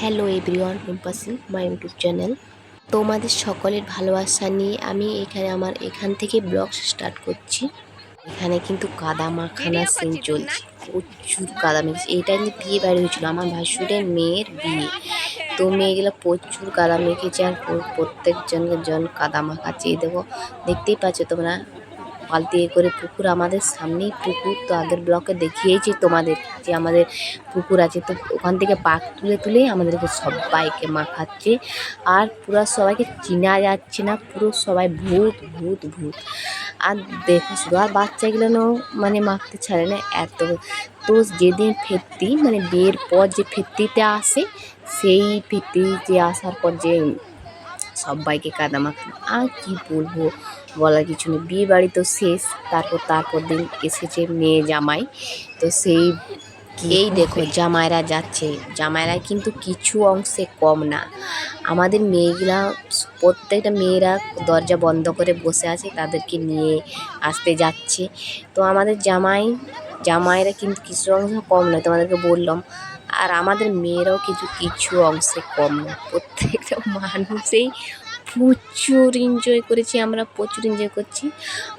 Hello everyone রুম্পাসি my YouTube channel তোমাদের সকলের ভালোবাসা নিয়ে আমি এখানে আমার এখান থেকে ব্লগ স্টার্ট করছি। এখানে কিন্তু কাদা মাখানা সিন চলছে। প্রচুর কাদা মেখেছে এইটা কিন্তু বিয়ে বাড়ি হয়েছিল আমার ভাসুরের মেয়ের বিয়ে। তো মেয়েগুলো প্রচুর কাদা মেখেছে আর প্র- প্রত্যেকজনকে জন কাদা মাখাচ্ছে এই দেখো দেখতেই পাচ্ছ তোমরা বালতি করে পুকুর আমাদের সামনেই পুকুর। তো আগের ব্লকে দেখিয়েছি তোমাদের যে আমাদের পুকুর আছে। তো ওখান থেকে পাক তুলে তুলেই আমাদেরকে সবাইকে মাখাচ্ছে। আর পুরো সবাইকে চেনা যাচ্ছে না, পুরো সবাই ভূত ভূত ভূত। আর দেখো শুধু আর বাচ্চাগুলো মানে মাখতে ছাড়ে না, এত তো যেদিন ফেরতি মানে বিয়ের পর যে ফেরতিতে আসে, সেই ফেরতি যে আসার পর যে সবাইকে কাদা মাখা আর কি বলব? বলার কিছু নেই। বিয়ে বাড়ি তো শেষ, তারপর তারপর দিন এসেছে মেয়ে জামাই। তো সেই এই দেখো, জামাইরা যাচ্ছে। জামাইরা কিন্তু কিছু অংশে কম না। আমাদের মেয়েগুলা, প্রত্যেকটা মেয়েরা দরজা বন্ধ করে বসে আছে, তাদেরকে নিয়ে আসতে যাচ্ছে। তো আমাদের জামাই জামাইরা কিন্তু কিছু অংশ কম নয়, তোমাদেরকে বললাম। আর আমাদের মেয়েরাও কিছু কিছু অংশে কম নয়। প্রত্যেকটা মানুষেই প্রচুর এনজয় করেছি, আমরা প্রচুর এনজয় করছি।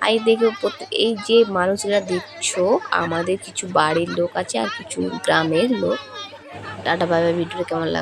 আর দেখো, প্রত্যেক- এই যে মানুষরা দেখছ, আমাদের কিছু বাড়ির লোক আছে আর কিছু গ্রামের লোক। টাটা বাবা ভিডিওটা কেমন লাগল?